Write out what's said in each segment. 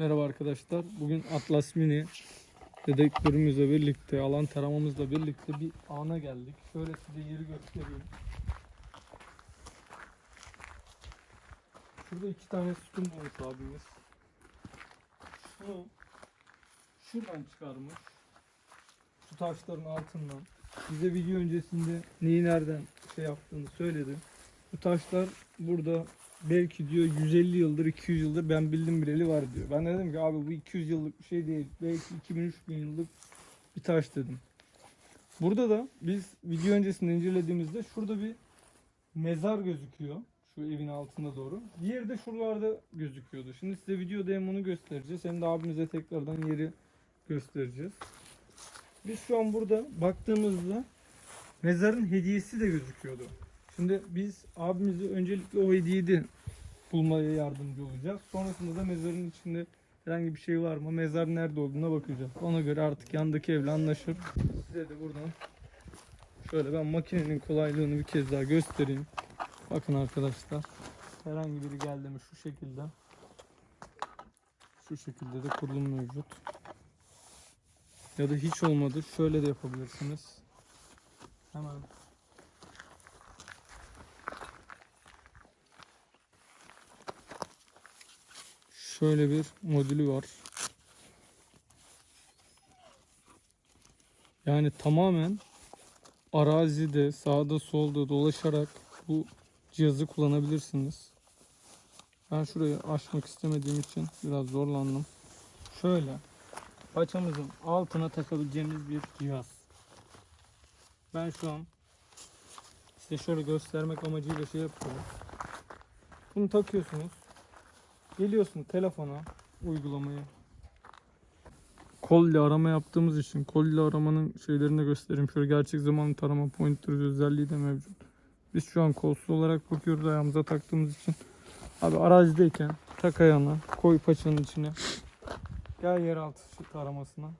Merhaba arkadaşlar. Bugün Atlas Mini dedektörümüzle birlikte, alan taramamızla birlikte bir ana geldik. Şöyle size yeri göstereyim. Şurada iki tane sütun bulmuş abimiz. Şunu şuradan çıkarmış. Şu taşların altından. Bize video öncesinde neyi nereden şey yaptığını söyledi. Bu taşlar burada belki diyor 150 yıldır 200 yıldır ben bildim bileli var diyor. Ben de dedim ki abi bu 200 yıllık bir şey değil. Belki 2000-3000 yıllık bir taş dedim. Burada da biz video öncesinde incelediğimizde şurada bir mezar gözüküyor. Şu evin altında doğru. Diğeri de şuralarda gözüküyordu. Şimdi size videoda hem onu göstereceğiz hem de abimize tekrardan yeri göstereceğiz. Biz şu an burada baktığımızda mezarın hediyesi de gözüküyordu. Şimdi biz abimize öncelikle o hediyeyi bulmaya yardımcı olacağız. Sonrasında da mezarın içinde herhangi bir şey var mı, mezar nerede olduğuna bakacağız. Ona göre artık yandaki evle anlaşır. Size de buradan şöyle ben makinenin kolaylığını bir kez daha göstereyim. Bakın arkadaşlar. Herhangi biri geldi mi şu şekilde. Şu şekilde de kurulum mevcut. Ya da hiç olmadı. Şöyle de yapabilirsiniz. Hemen şöyle bir modülü var. Yani tamamen arazide sağda solda dolaşarak bu cihazı kullanabilirsiniz. Ben şurayı açmak istemediğim için biraz zorlandım. Şöyle paçamızın altına takabileceğimiz bir cihaz. Ben şu an size şöyle göstermek amacıyla şey yapıyorum. Bunu takıyorsunuz. Geliyorsun telefona uygulamayı. Kol ile arama yaptığımız için kol ile aramanın şeylerini de göstereyim. Şöyle gerçek zamanlı tarama pointer özelliği de mevcut. Biz şu an kolsuz olarak bakıyoruz ayağımıza taktığımız için. Abi arazideyken tak ayağına koy paçanın içine. Gel yeraltı taramasına.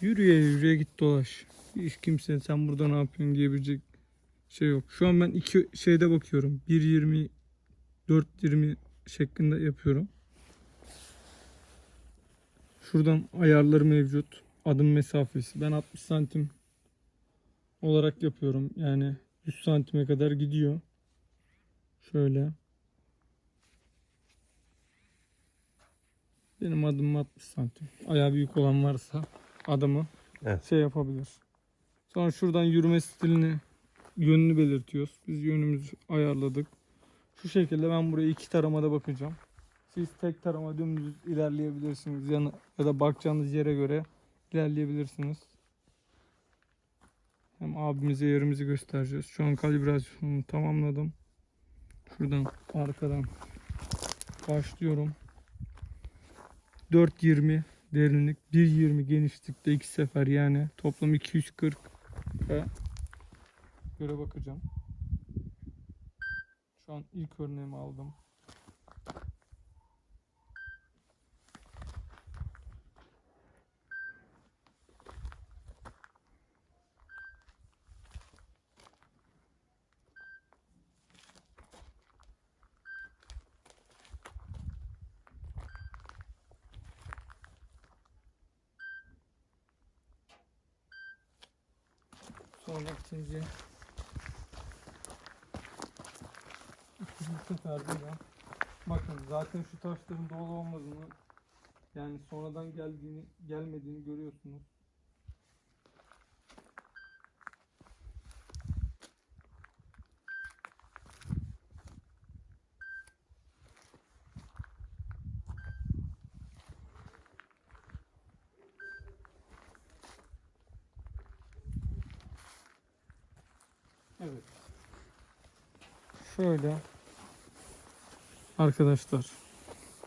Yürüye yürüye git dolaş. Hiç kimse sen burada ne yapıyorsun diyebilecek şey yok. Şu an ben iki şeyde bakıyorum. 1.20 4.20 şeklinde yapıyorum. Şuradan ayarları mevcut. Adım mesafesi. Ben 60 santim olarak yapıyorum. Yani 100 santime kadar gidiyor. Şöyle. Benim adım 60 santim. Ayağı büyük olan varsa adımı Evet. şey yapabilir. Sonra şuradan yürüme stilini yönünü belirtiyoruz. Biz yönümüzü ayarladık. Şu şekilde ben buraya iki taramada bakacağım. Siz tek tarama dümdüz ilerleyebilirsiniz. Ya, ya da bakacağınız yere göre ilerleyebilirsiniz. Hem abimize yerimizi göstereceğiz. Şu an kalibrasyonu tamamladım. Şuradan arkadan başlıyorum. 4.20 derinlik, 1.20 genişlikte iki sefer yani toplam 240 ve göre bakacağım. Şu an ilk örneğimi aldım. Sonra ikinci seferde de bakın zaten şu taşların dolu olmadığını yani sonradan geldiğini gelmediğini görüyorsunuz. Evet. Şöyle arkadaşlar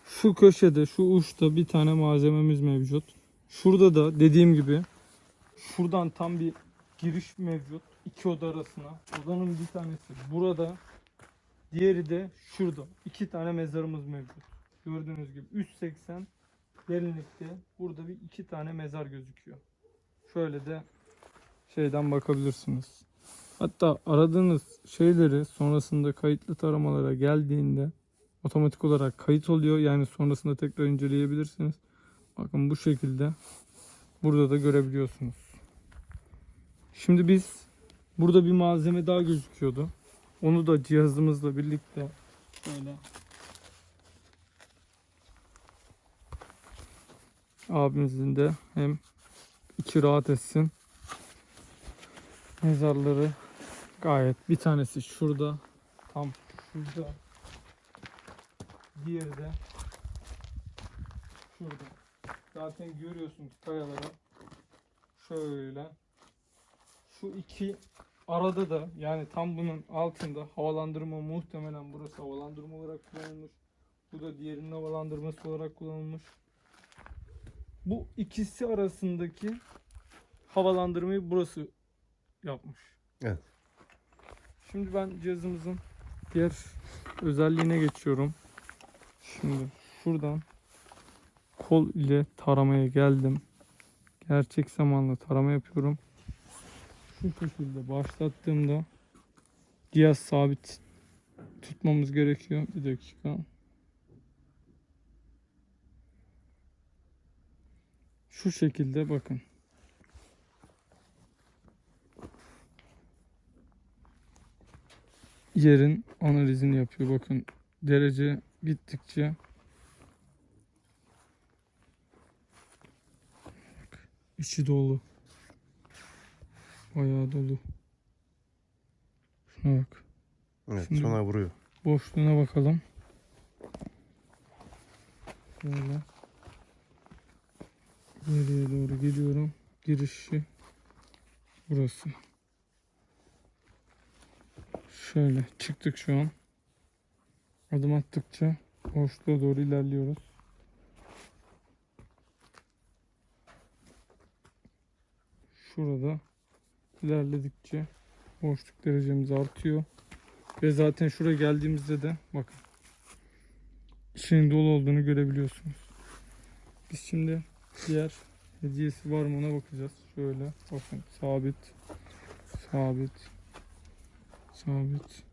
şu köşede şu uçta bir tane malzememiz mevcut. Şurada da dediğim gibi şuradan tam bir giriş mevcut. iki oda arasına. Odanın bir tanesi burada. Diğeri de şurada. İki tane mezarımız mevcut. Gördüğünüz gibi 380 derinlikte burada bir iki tane mezar gözüküyor. Şöyle de şeyden bakabilirsiniz. Hatta aradığınız şeyleri sonrasında kayıtlı taramalara geldiğinde otomatik olarak kayıt oluyor. Yani sonrasında tekrar inceleyebilirsiniz. Bakın bu şekilde burada da görebiliyorsunuz. Şimdi biz burada bir malzeme daha gözüküyordu. Onu da cihazımızla birlikte böyle abimizin de hem içi rahat etsin. Mezarları gayet bir tanesi şurada tam şurada diğeri de şurada. Zaten görüyorsunuz kayalara şöyle şu iki arada da yani tam bunun altında havalandırma muhtemelen burası havalandırma olarak kullanılmış. Bu da diğerinin havalandırması olarak kullanılmış. Bu ikisi arasındaki havalandırmayı burası yapmış. Evet. Şimdi ben cihazımızın diğer özelliğine geçiyorum. Şimdi şuradan kol ile taramaya geldim. Gerçek zamanlı tarama yapıyorum. Şu şekilde başlattığımda cihaz sabit tutmamız gerekiyor. Bir dakika. Şu şekilde bakın. Yerin analizini yapıyor. Bakın derece gittikçe Bak, içi dolu. Bayağı dolu. Şuna bak. Evet Şimdi- sonra vuruyor. Boşluğuna bakalım. Şöyle. Geriye doğru gidiyorum. Girişi burası. Şöyle çıktık şu an. Adım attıkça boşluğa doğru ilerliyoruz. Şurada ilerledikçe boşluk derecemiz artıyor. Ve zaten şuraya geldiğimizde de bakın içinin dolu olduğunu görebiliyorsunuz. Biz şimdi diğer hediyesi var mı ona bakacağız. Şöyle bakın sabit sabit sabit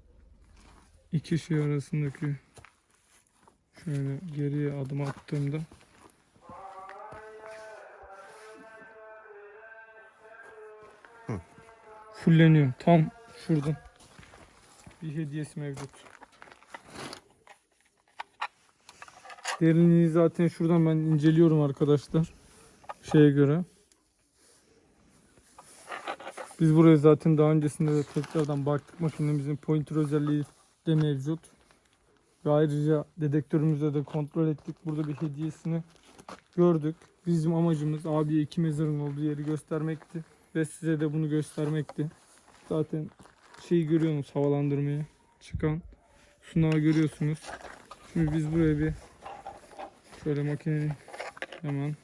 iki şey arasındaki şöyle geriye adım attığımda Hı. fulleniyor. Tam şuradan bir hediyesi mevcut. Derinliği zaten şuradan ben inceliyorum arkadaşlar. Şeye göre. Biz buraya zaten daha öncesinde de tekrardan baktık. Makinemizin pointer özelliği de mevcut. Ve ayrıca dedektörümüzde de kontrol ettik. Burada bir hediyesini gördük. Bizim amacımız abiye iki mezarın olduğu yeri göstermekti. Ve size de bunu göstermekti. Zaten şeyi görüyorsunuz havalandırmayı çıkan sunağı görüyorsunuz. Şimdi biz buraya bir şöyle makinenin hemen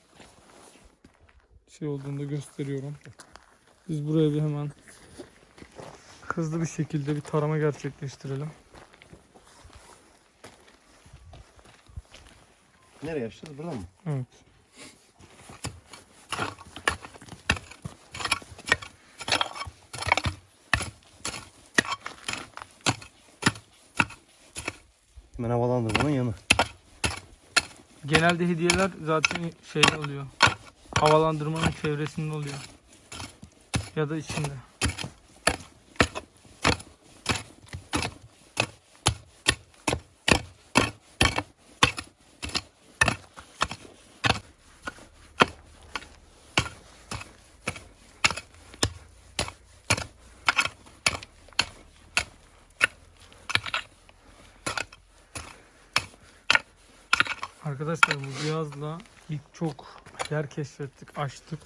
şey olduğunda gösteriyorum. Biz buraya bir hemen hızlı bir şekilde bir tarama gerçekleştirelim. Nereye açacağız? Buradan mı? Evet. Hemen havalandırmanın yanı. Genelde hediyeler zaten şeyde oluyor. Havalandırmanın çevresinde oluyor. Ya da içinde. Arkadaşlar bu cihazla ilk çok yer keşfettik, açtık.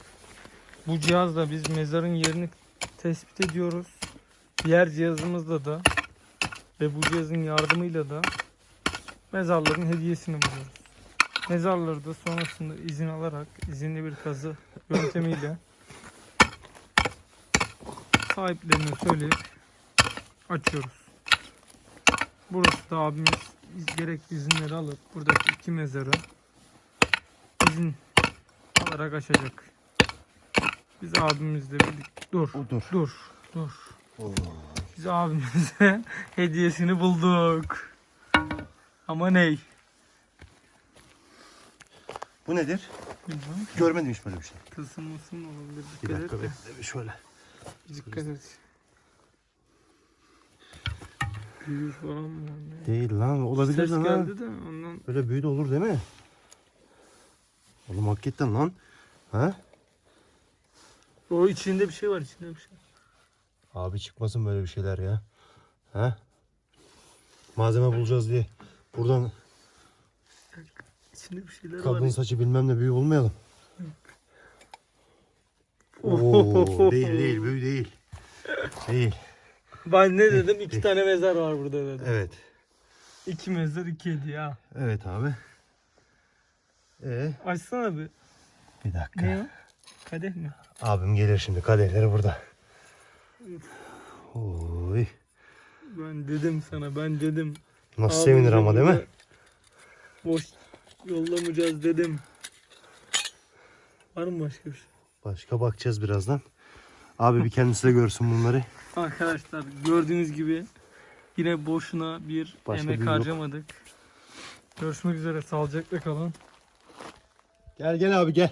Bu cihazla biz mezarın yerini tespit ediyoruz. Diğer cihazımızla da ve bu cihazın yardımıyla da mezarların hediyesini buluyoruz. Mezarları da sonrasında izin alarak izinli bir kazı yöntemiyle sahiplerine söyleyip açıyoruz. Burası da abimiz iz- gerekli izinleri alıp buradaki iki mezarı izin alarak açacak. Biz abimizle birlikte dur O dur. dur dur. Oo. Biz abimize hediyesini bulduk. Ama ney? Bu nedir? Bilmem. Görmedim hiç böyle bir şey. Tılsım mısın olabilir. Bir Dikkat dakika et. bekle bir şöyle. Dikkat et. Büyü falan mı? Ne? Değil lan olabilir Ses lan. geldi de ondan. Böyle büyü de olur değil mi? Oğlum hakikaten lan. Ha? O içinde bir şey var içinde bir şey. Abi çıkmasın böyle bir şeyler ya. Ha? Malzeme bulacağız diye. Buradan İçinde bir şeyler kadın var. saçı bilmem ne büyü olmayalım. Oo, değil değil büyü değil. Değil. Ben ne dedim? İki tane mezar var burada dedim. Evet. İki mezar iki hediye ha. Evet abi. Ee, Açsana bir. bir dakika. Ne o? Kadeh mi? Abim gelir şimdi kadehleri burada. Oy. Ben dedim sana ben dedim. Nasıl Abi sevinir ama değil mi? Boş yollamayacağız dedim. Var mı başka bir şey? Başka bakacağız birazdan. Abi bir kendisi de görsün bunları. Arkadaşlar gördüğünüz gibi yine boşuna bir Başka emek bir yok. harcamadık. Görüşmek üzere sağlıcakla kalın. Gel gel abi gel.